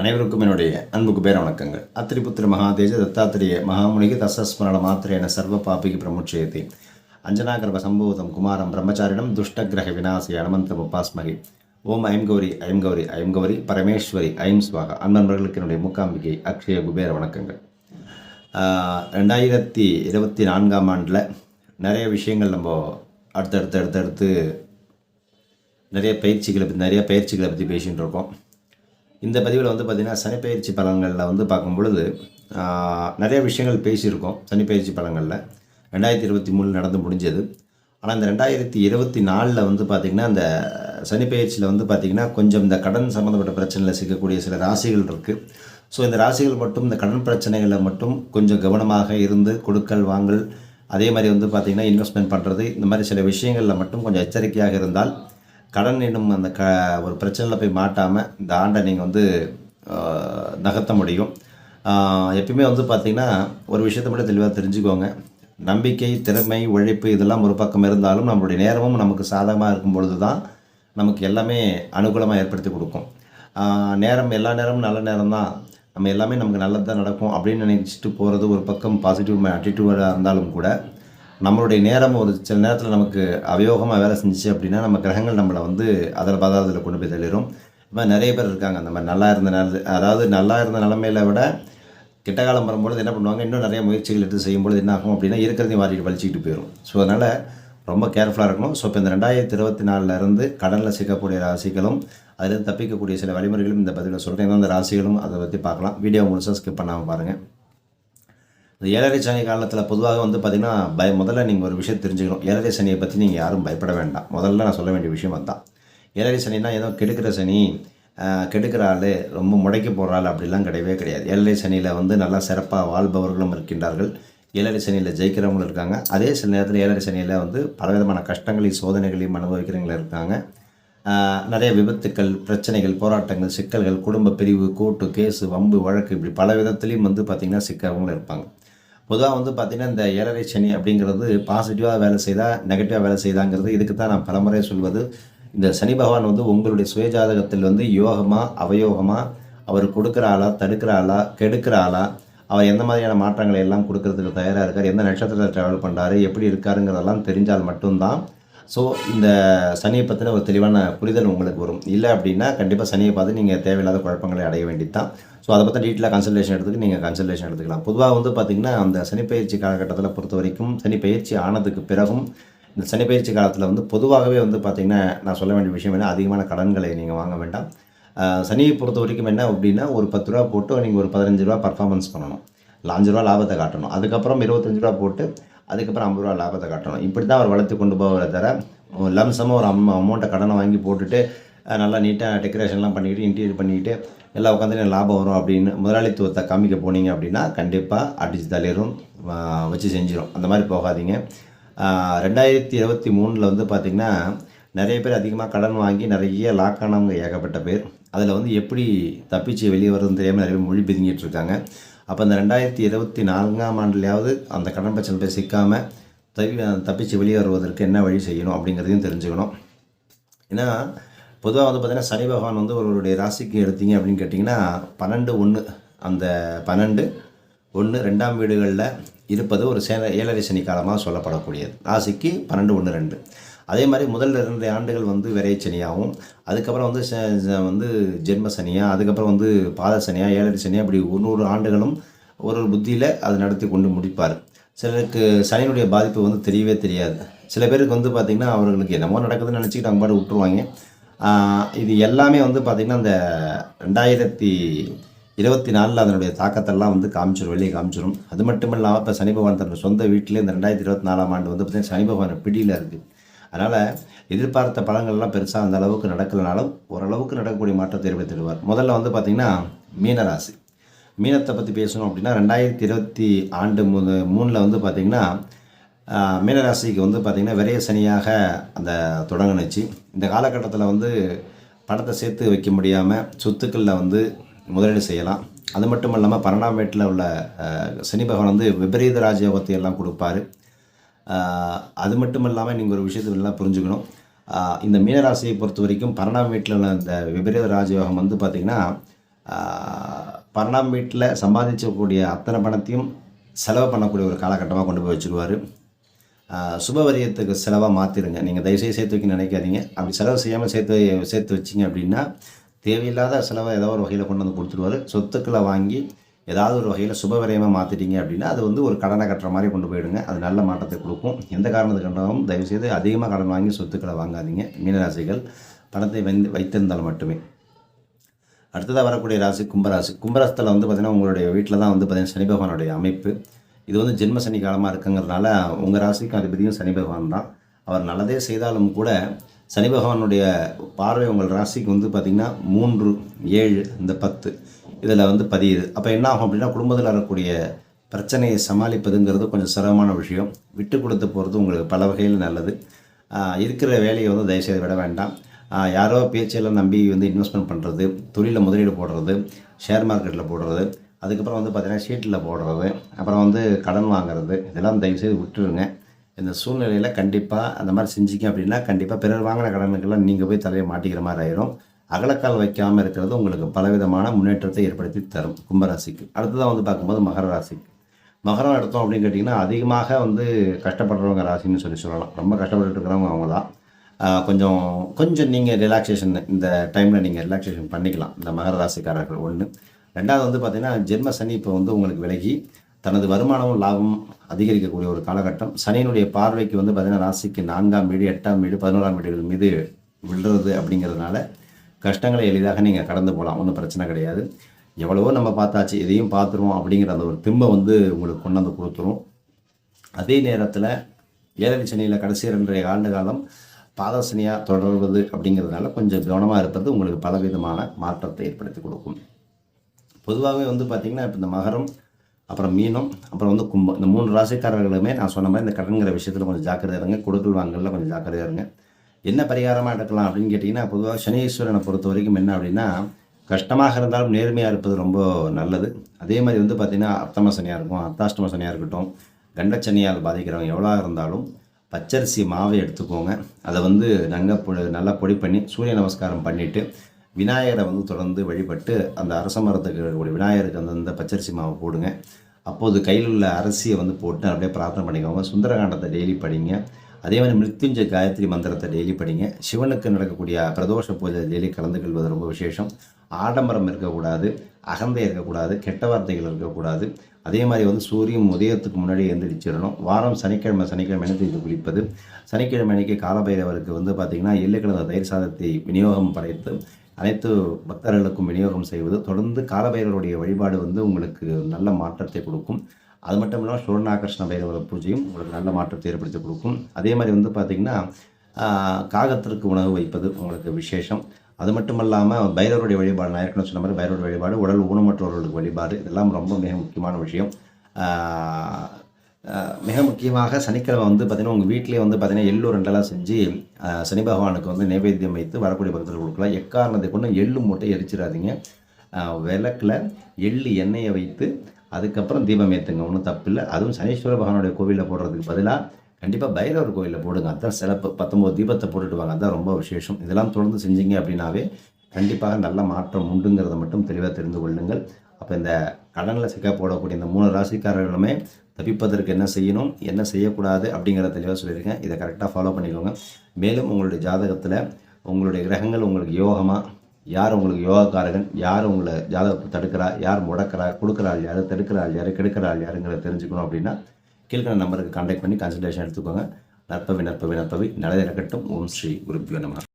அனைவருக்கும் என்னுடைய அன்புக்கு பேர வணக்கங்கள் அத்திரிபுத்திர மகாதேஜ தத்தாத்திரேய மகாமுனிகி தசஸ்மரண மாத்திரேன சர்வ பாபிக்கு பிரமுட்சயத்தை அஞ்சனாகர்ப சம்பூதம் குமாரம் பிரம்மச்சாரிடம் துஷ்டகிரக விநாசி அனமந்தம் உபாஸ்மகி. ஓம் ஐம் கௌரி ஐம் கௌரி ஐம் கௌரி பரமேஸ்வரி ஐம் ஸ்வாகா அன்பர்களுக்கு என்னுடைய மூக்காம்பிகை அக்ஷய குபேர வணக்கங்கள். ரெண்டாயிரத்தி இருபத்தி நான்காம் ஆண்டில் நிறைய விஷயங்கள் நம்ம அடுத்தடுத்து அடுத்தடுத்து நிறைய பயிற்சிகளை பற்றி நிறைய பயிற்சிகளை பற்றி பேசிகிட்டு இருக்கோம். இந்த பதிவில் வந்து பார்த்திங்கன்னா சனிப்பயிற்சி பலன்களில் வந்து பார்க்கும் பொழுது நிறைய விஷயங்கள் பேசியிருக்கோம் சனிப்பயிற்சி பலன்களில். ரெண்டாயிரத்தி இருபத்தி மூணு நடந்து முடிஞ்சது. ஆனால் இந்த ரெண்டாயிரத்தி இருபத்தி நாலில் வந்து பார்த்திங்கன்னா அந்த சனிப்பயிற்சியில் வந்து பார்த்திங்கன்னா கொஞ்சம் இந்த கடன் சம்மந்தப்பட்ட பிரச்சனையில் சிக்கக்கூடிய சில ராசிகள் இருக்குது ஸோ இந்த ராசிகள் மட்டும் இந்த கடன் பிரச்சனைகளில் மட்டும் கொஞ்சம் கவனமாக இருந்து கொடுக்கல் வாங்கல் அதே மாதிரி வந்து பார்த்திங்கன்னா இன்வெஸ்ட்மெண்ட் பண்ணுறது இந்த மாதிரி சில விஷயங்களில் மட்டும் கொஞ்சம் எச்சரிக்கையாக இருந்தால் கடன் என்னும் அந்த க ஒரு பிரச்சனையில் போய் மாட்டாமல் இந்த ஆண்டை நீங்கள் வந்து நகர்த்த முடியும். எப்பயுமே வந்து பார்த்திங்கன்னா ஒரு விஷயத்தை மட்டும் தெளிவாக தெரிஞ்சுக்கோங்க. நம்பிக்கை திறமை உழைப்பு இதெல்லாம் ஒரு பக்கம் இருந்தாலும் நம்மளுடைய நேரமும் நமக்கு சாதகமாக இருக்கும் பொழுது தான் நமக்கு எல்லாமே அனுகூலமாக ஏற்படுத்தி கொடுக்கும். நேரம் எல்லா நேரமும் நல்ல நேரம் தான் நம்ம எல்லாமே நமக்கு நல்லது தான் நடக்கும் அப்படின்னு நினைச்சிட்டு போகிறது ஒரு பக்கம் பாசிட்டிவ் ஆட்டிடியூடாக இருந்தாலும் கூட நம்மளுடைய நேரம் ஒரு சில நேரத்தில் நமக்கு அவயோகமாக வேலை செஞ்சுச்சு அப்படின்னா நம்ம கிரகங்கள் நம்மளை வந்து அதில் பதாரத்தில் கொண்டு போய் தள்ளிடும் இப்போ நிறைய பேர் இருக்காங்க. அந்த மாதிரி நல்லா இருந்த நேரத்து அதாவது நல்லா இருந்த நிலமையில விட கெட்ட காலம் வரும்பொழுது என்ன பண்ணுவாங்க? இன்னும் நிறைய முயற்சிகள் எடுத்து செய்யும்பொழுது என்ன ஆகும் அப்படின்னா இருக்கிறதையும் வாரிட்டு வலிச்சிக்கிட்டு போயிடும் ஸோ அதனால் ரொம்ப கேர்ஃபுல்லாக இருக்கணும். ஸோ இப்போ இந்த ரெண்டாயிரத்தி இருபத்தி நாலுலேருந்து கடனில் கடலில் சிக்கக்கூடிய ராசிகளும் அதிலிருந்து தப்பிக்கக்கூடிய சில வழிமுறைகளும் இந்த பதிவில் சொல்கிறேன் அந்த ராசிகளும் அதை பற்றி பார்க்கலாம். வீடியோ முழுசாக ஸ்கிப் பண்ணாமல் பாருங்கள் இந்த ஏழரை சனி காலத்தில் பொதுவாக வந்து பார்த்திங்கன்னா பய முதல்ல நீங்கள் ஒரு விஷயம் தெரிஞ்சுக்கணும். ஏழரை சனியை பற்றி நீங்கள் யாரும் பயப்பட வேண்டாம். முதல்ல நான் சொல்ல வேண்டிய விஷயம் அதுதான் ஏழரை சனினா ஏதோ கெடுக்கிற சனி கெடுக்கிற ஆள் ரொம்ப முடைக்க போகிற ஆள் அப்படிலாம் கிடையவே கிடையாது. ஏழரை சனியில் வந்து நல்லா சிறப்பாக வாழ்பவர்களும் இருக்கின்றார்கள். ஏழரை சனியில் ஜெயிக்கிறவங்களும் இருக்காங்க. அதே சில நேரத்தில் ஏழரை சனியில் வந்து பலவிதமான கஷ்டங்களையும் சோதனைகளையும் அனுபவிக்கிறவங்களும் இருக்காங்க. நிறைய விபத்துக்கள் பிரச்சனைகள் போராட்டங்கள் சிக்கல்கள் குடும்ப பிரிவு கூட்டு கேஸு வம்பு வழக்கு இப்படி பல விதத்துலேயும் வந்து பார்த்திங்கன்னா சிக்கிறவங்களும் இருப்பாங்க. பொதுவாக வந்து பார்த்திங்கன்னா இந்த ஏழரை சனி அப்படிங்கிறது பாசிட்டிவாக வேலை செய்தால் நெகட்டிவாக வேலை செய்தாங்கிறது இதுக்கு தான் நான் பலமுறை சொல்வது. இந்த சனி பகவான் வந்து உங்களுடைய சுயஜாதகத்தில் வந்து யோகமாக அவயோகமாக அவர் கொடுக்குற ஆளா தடுக்கிற ஆளா கெடுக்கிற ஆளா அவர் எந்த மாதிரியான மாற்றங்களை எல்லாம் கொடுக்கறதுக்கு தயாராக இருக்கார் எந்த நட்சத்திரத்தில் ட்ராவல் பண்ணுறாரு எப்படி இருக்காருங்கிறதெல்லாம் தெரிஞ்சால் மட்டும்தான் ஸோ இந்த சனியை பற்றின ஒரு தெளிவான புரிதல் உங்களுக்கு வரும். இல்லை அப்படின்னா கண்டிப்பாக சனியை பார்த்து நீங்கள் தேவையில்லாத குழப்பங்களை அடைய வேண்டியது தான் ஸோ அதை பற்றி டீட்டெயிலாக கன்சல்டேஷன் எடுத்துக்கு நீங்கள் கன்சல்டேஷன் எடுத்துக்கலாம். பொதுவாக வந்து பார்த்திங்கன்னா அந்த சனிப்பயிற்சி காலகட்டத்தில் பொறுத்த வரைக்கும் சனிப்பயிற்சி ஆனதுக்கு பிறகும் இந்த சனிப்பயிற்சி காலத்தில் வந்து பொதுவாகவே வந்து பார்த்திங்கன்னா நான் சொல்ல வேண்டிய விஷயம் என்ன? அதிகமான கடன்களை நீங்கள் வாங்க வேண்டாம். சனியை பொறுத்த வரைக்கும் என்ன அப்படின்னா ஒரு பத்து ரூபா போட்டு நீங்கள் ஒரு பதினஞ்சு ரூபா பர்ஃபார்மன்ஸ் பண்ணணும். இல்லை அஞ்சு ரூபா லாபத்தை காட்டணும். அதுக்கப்புறம் இருபத்தஞ்சு ரூபா போட்டு அதுக்கப்புறம் ஐம்பது ரூபா லாபத்தை காட்டணும். இப்படி தான் அவர் வளர்த்து கொண்டு போவதை தர லம்சமாக ஒரு அம் அமௌண்ட்டை கடனை வாங்கி போட்டுட்டு நல்லா நீட்டாக டெக்கரேஷன்லாம் பண்ணிக்கிட்டு இன்டீரியர் பண்ணிக்கிட்டு எல்லாம் உட்காந்து லாபம் வரும் அப்படின்னு முதலாளித்துவத்தை காமிக்க போனீங்க அப்படின்னா கண்டிப்பாக அடிச்சு தள்ளிடும் வச்சு செஞ்சிடும் அந்த மாதிரி போகாதீங்க. ரெண்டாயிரத்தி இருபத்தி மூணில் வந்து பார்த்திங்கன்னா நிறைய பேர் அதிகமாக கடன் வாங்கி நிறைய லாக்கானவங்க ஏகப்பட்ட பேர். அதில் வந்து எப்படி தப்பிச்சு வெளியே வர்றதுன்னு தெரியாமல் நிறைய பேர் மொழி பிதுங்கிட்டு இருக்காங்க. அப்போ இந்த ரெண்டாயிரத்தி இருபத்தி நான்காம் ஆண்டுலையாவது அந்த கடன் பிரச்சனை போய் சிக்காமல் தவி தப்பிச்சு வெளியே வருவதற்கு என்ன வழி செய்யணும் அப்படிங்கிறதையும் தெரிஞ்சுக்கணும். ஏன்னா பொதுவாக வந்து பார்த்திங்கன்னா சனி பகவான் வந்து ஒருவருடைய ராசிக்கு எடுத்தீங்க அப்படின்னு கேட்டிங்கன்னா பன்னெண்டு ஒன்று அந்த பன்னெண்டு ஒன்று ரெண்டாம் வீடுகளில் இருப்பது ஒரு சேன ஏழரை சனி காலமாக சொல்லப்படக்கூடியது. ராசிக்கு பன்னெண்டு ஒன்று ரெண்டு. அதே மாதிரி முதல் இரண்டு ஆண்டுகள் வந்து விரைய சனியாகவும் அதுக்கப்புறம் வந்து ச- ச- வந்து ஜென்ம சனியாக அதுக்கப்புறம் வந்து பாத சனியாக ஏழரை சனியாக இப்படி ஒரு நூறு ஆண்டுகளும் ஒரு ஒரு புத்தியில் அதை நடத்தி கொண்டு முடிப்பார். சிலருக்கு சனியினுடைய பாதிப்பு வந்து தெரியவே தெரியாது. சில பேருக்கு வந்து பார்த்திங்கன்னா அவர்களுக்கு என்னமோ நடக்குதுன்னு நினச்சிக்கிட்டு அவங்க பாட்டு விட்டுருவாங்க இது எல்லாமே வந்து பார்த்திங்கன்னா அந்த ரெண்டாயிரத்தி இருபத்தி நாலில் அதனுடைய தாக்கத்தெல்லாம் வந்து காமிச்சிடும் வெளியே காமிச்சிடும் அது மட்டும் இல்லாமல் இப்போ சனி பகவான் தன்னோட சொந்த வீட்டிலே இந்த ரெண்டாயிரத்தி இருபத்தி நாலாம் ஆண்டு வந்து பார்த்திங்கன்னா சனி பகவான் பிடியில் இருக்குது அதனால் எதிர்பார்த்த பலன்கள்லாம் பெருசாக அந்த அளவுக்கு நடக்கலனாலும் ஓரளவுக்கு நடக்கக்கூடிய மாற்றத்தை ஏற்படுத்திடுவார். முதல்ல வந்து பார்த்திங்கன்னா மீனராசி. மீனத்தை பற்றி பேசணும் அப்படின்னா ரெண்டாயிரத்தி இருபத்தி ஆண்டு மூணு மூணில் வந்து பார்த்திங்கன்னா மீனராசிக்கு வந்து பார்த்திங்கன்னா விரைய சனியாக அந்த தொடங்குனுச்சு. இந்த காலகட்டத்தில் வந்து பணத்தை சேர்த்து வைக்க முடியாமல் சொத்துக்களில் வந்து முதலீடு செய்யலாம். அது மட்டும் இல்லாமல் பன்னெண்டாம் வீட்டில் உள்ள சனி பகவான் வந்து விபரீத ராஜயோகத்தை எல்லாம் கொடுப்பாரு. அது மட்டும் இல்லாமல் நீங்கள் ஒரு விஷயத்தை நல்லா புரிஞ்சுக்கணும். இந்த மீனராசியை பொறுத்த வரைக்கும் பன்னெண்டாம் வீட்டில் உள்ள இந்த விபரீத ராஜயோகம் வந்து பார்த்திங்கன்னா பன்னெண்டாம் வீட்டில் சம்பாதிச்சக்கூடிய அத்தனை பணத்தையும் செலவு பண்ணக்கூடிய ஒரு காலகட்டமாக கொண்டு போய் வச்சுருவார். சுபவரியத்துக்கு செலவாக மாற்றிடுங்க நீங்கள் தயவுசெய்து சேர்த்து வைக்க நினைக்காதீங்க. அப்படி செலவு செய்யாமல் சேர்த்து சேர்த்து வச்சிங்க அப்படின்னா தேவையில்லாத செலவை ஏதோ ஒரு வகையில் கொண்டு வந்து கொடுத்துருவார். சொத்துக்களை வாங்கி ஏதாவது ஒரு வகையில் சுபவிரயமாக மாற்றிட்டீங்க அப்படின்னா அது வந்து ஒரு கடனை கட்டுற மாதிரி கொண்டு போயிடுங்க. அது நல்ல மாற்றத்தை கொடுக்கும். எந்த காரணத்துக்கு கண்டாலும் தயவுசெய்து அதிகமாக கடன் வாங்கி சொத்துக்களை வாங்காதீங்க. மீனராசிகள் பணத்தை வந்து வைத்திருந்தால் மட்டுமே. அடுத்ததாக வரக்கூடிய ராசி கும்பராசி. கும்பராசத்தில் வந்து பார்த்திங்கன்னா உங்களுடைய வீட்டில் தான் வந்து பார்த்திங்கன்னா சனி பகவானுடைய அமைப்பு. இது வந்து ஜென்ம சனி காலமாக இருக்குங்கிறதுனால உங்கள் ராசிக்கும் அதிபதியும் சனி பகவான் தான். அவர் நல்லதே செய்தாலும் கூட சனி பகவானுடைய பார்வை உங்கள் ராசிக்கு வந்து பார்த்திங்கன்னா மூன்று ஏழு இந்த பத்து. இதில் வந்து பதியுது. அப்போ என்ன ஆகும் அப்படின்னா குடும்பத்தில் வரக்கூடிய பிரச்சனையை சமாளிப்பதுங்கிறது கொஞ்சம் சிரமமான விஷயம். விட்டு கொடுத்து போகிறது உங்களுக்கு பல வகையில் நல்லது. இருக்கிற வேலையை வந்து தயவுசெய்து விட வேண்டாம். யாரோ பேச்செல்லாம் நம்பி வந்து இன்வெஸ்ட்மெண்ட் பண்ணுறது தொழிலில் முதலீடு போடுறது ஷேர் மார்க்கெட்டில் போடுறது அதுக்கப்புறம் வந்து பார்த்திங்கன்னா ஷீட்டில் போடுறது அப்புறம் வந்து கடன் வாங்குறது இதெல்லாம் தயவுசெய்து விட்டுருங்க. இந்த சூழ்நிலையில் கண்டிப்பாக அந்த மாதிரி செஞ்சிங்க அப்படின்னா கண்டிப்பாக பிறர் வாங்கின கடனுக்கெல்லாம் நீங்கள் போய் தலையை மாட்டிக்கிற மாதிரி ஆயிரும். அகலக்கால் வைக்காமல் இருக்கிறது உங்களுக்கு பலவிதமான முன்னேற்றத்தை ஏற்படுத்தி தரும் கும்பராசிக்கு. அடுத்ததாக வந்து பார்க்கும்போது மகர ராசிக்கு. மகரம் எடுத்தோம் அப்படின்னு கேட்டிங்கன்னா அதிகமாக வந்து கஷ்டப்படுறவங்க ராசின்னு சொல்லி சொல்லலாம். ரொம்ப கஷ்டப்பட்டு இருக்கிறவங்க அவங்க தான். கொஞ்சம் கொஞ்சம் நீங்கள் ரிலாக்ஸேஷன் இந்த டைமில் நீங்கள் ரிலாக்ஸேஷன் பண்ணிக்கலாம். இந்த மகர ராசிக்காரர்கள் ஒன்று ரெண்டாவது வந்து பார்த்திங்கன்னா ஜென்ம சனி இப்போ வந்து உங்களுக்கு விலகி தனது வருமானமும் லாபம் அதிகரிக்கக்கூடிய ஒரு காலகட்டம். சனியினுடைய பார்வைக்கு வந்து பார்த்திங்கன்னா ராசிக்கு நான்காம் வீடு எட்டாம் வீடு பதினோராம் வீடுகள் மீது விழுறது அப்படிங்கிறதுனால கஷ்டங்களை எளிதாக நீங்கள் கடந்து போகலாம். ஒன்றும் பிரச்சனை கிடையாது. எவ்வளவோ நம்ம பார்த்தாச்சு இதையும் பார்த்துருவோம் அப்படிங்கிற அந்த ஒரு திம்பை வந்து உங்களுக்கு கொண்டு வந்து கொடுத்துரும். அதே நேரத்தில் ஏழரை சனியில் கடைசி ரெண்டரை ஆண்டு காலம் பாதசனியாக தொடர்வது அப்படிங்கிறதுனால கொஞ்சம் கவனமாக இருப்பது உங்களுக்கு பலவிதமான மாற்றத்தை ஏற்படுத்தி கொடுக்கும். பொதுவாகவே வந்து பார்த்திங்கன்னா இப்போ இந்த மகரம் அப்புறம் மீனம் அப்புறம் வந்து கும்பம் இந்த மூணு ராசிக்காரர்களுமே நான் சொன்ன மாதிரி இந்த கடன்கிற விஷயத்தில் கொஞ்சம் ஜாக்கிரதையாக இருங்க. கொடுக்கல் வாங்கல கொஞ்சம் ஜாக்கிரதையாக இருங்க. என்ன பரிகாரமாக எடுக்கலாம் அப்படின்னு கேட்டிங்கன்னா பொதுவாக சனீஸ்வரனை பொறுத்த வரைக்கும் என்ன அப்படின்னா கஷ்டமாக இருந்தாலும் நேர்மையாக இருப்பது ரொம்ப நல்லது. அதே மாதிரி வந்து பார்த்திங்கன்னா அர்த்தம சனியாக இருக்கும் அர்த்தாஷ்டம சனியாக இருக்கட்டும் கண்டச்சனியால் பாதிக்கிறவங்க எவ்வளோ இருந்தாலும் பச்சரிசி மாவை எடுத்துக்கோங்க. அதை வந்து நல்லா பொ நல்லா பொடி பண்ணி சூரிய நமஸ்காரம் பண்ணிவிட்டு விநாயகரை வந்து தொடர்ந்து வழிபட்டு அந்த அரச மரத்துக்கு இருக்கக்கூடிய விநாயகருக்கு அந்த அந்த பச்சரிசி மாவை போடுங்க. அப்போது கையில் உள்ள அரிசியை வந்து போட்டு அப்படியே பிரார்த்தனை பண்ணிக்கோங்க. சுந்தரகாண்டத்தை டெய்லி படிங்க. அதே மாதிரி மிருத்யுஞ்ச காயத்ரி மந்திரத்தை டெய்லி படிங்க. சிவனுக்கு நடக்கக்கூடிய பிரதோஷ பூஜை டெய்லி கலந்து கொள்வது ரொம்ப விசேஷம். ஆடம்பரம் இருக்கக்கூடாது அகந்தை இருக்கக்கூடாது கெட்ட வார்த்தைகள் இருக்கக்கூடாது. அதே மாதிரி வந்து சூரியன் உதயத்துக்கு முன்னாடி எழுந்திரிச்சிடணும். வாரம் சனிக்கிழமை சனிக்கிழமை எண்ணெய் குளிப்பது. சனிக்கிழமை அன்னைக்கு காலபைரவருக்கு வந்து பார்த்திங்கன்னா எள்ளுக்கிழந்த தயிர் சாதத்தை விநியோகம் படைத்து அனைத்து பக்தர்களுக்கும் விநியோகம் செய்வது தொடர்ந்து காலபைரவருடைய வழிபாடு வந்து உங்களுக்கு நல்ல மாற்றத்தை கொடுக்கும். அது மட்டும் இல்லாமல் சுவர்ணாகர்ஷ்ண பைரவர பூஜையும் உங்களுக்கு நல்ல மாற்றத்தை ஏற்படுத்தி கொடுக்கும். அதே மாதிரி வந்து பார்த்திங்கன்னா காகத்திற்கு உணவு வைப்பது உங்களுக்கு விசேஷம். அது மட்டும் இல்லாமல் பைரவருடைய வழிபாடு நான் ஏற்கனவே சொன்ன மாதிரி பைரவருடைய வழிபாடு உடல் ஊனமற்றவர்களுக்கு வழிபாடு இதெல்லாம் ரொம்ப மிக முக்கியமான விஷயம். மிக முக்கியமாக சனிக்கிழமை வந்து பார்த்திங்கன்னா உங்கள் வீட்டிலே வந்து பார்த்திங்கன்னா எள்ளு ரெண்டெல்லாம் செஞ்சு சனி பகவானுக்கு வந்து நைவேத்தியம் வைத்து வரக்கூடிய பக்தர்கள் கொடுக்கலாம். எக்காரணத்தை கொண்டு எள்ளு மூட்டை எரிச்சிடாதீங்க. விளக்கில் விளக்குல எள்ளு எண்ணெயை வைத்து அதுக்கப்புறம் தீபம் ஏற்றுங்க ஒன்றும் தப்பில்லை. அதுவும் சனீஸ்வர பகவானுடைய கோவிலில் போடுறதுக்கு பதிலாக கண்டிப்பாக பைரவர் கோவிலில் போடுங்க. அதுதான் சிறப்பு. பத்தொம்போது தீபத்தை போட்டுட்டு வாங்க. அதுதான் ரொம்ப விசேஷம். இதெல்லாம் தொடர்ந்து செஞ்சீங்க அப்படின்னாவே கண்டிப்பாக நல்ல மாற்றம் உண்டுங்கிறத மட்டும் தெளிவாக தெரிந்து கொள்ளுங்கள். அப்போ இந்த கடனில் சிக்க போடக்கூடிய இந்த மூணு ராசிக்காரர்களுமே தப்பிப்பதற்கு என்ன செய்யணும் என்ன செய்யக்கூடாது அப்படிங்கிறத தெளிவாக சொல்லியிருக்கேன். இதை கரெக்டாக ஃபாலோ பண்ணிக்கோங்க. மேலும் உங்களுடைய ஜாதகத்தில் உங்களுடைய கிரகங்கள் உங்களுக்கு யோகமாக யார் உங்களுக்கு யோகக்காரகன் யார் உங்களை ஜாதகத்தை தடுக்கிறா யார் முடக்கிறா கொடுக்குறாள் யார் தடுக்கிறாள் யார் கெடுக்கிறாள் யாருங்கிறத தெரிஞ்சுக்கணும் அப்படின்னா கீழ்கிற நம்பருக்கு கான்டாக்ட் பண்ணி கன்சல்டேஷன் எடுத்துக்கோங்க. நற்பவி நற்பவி நற்பவி நல்லது இருக்கட்டும் ஓம் ஸ்ரீ குருப்பியோ நம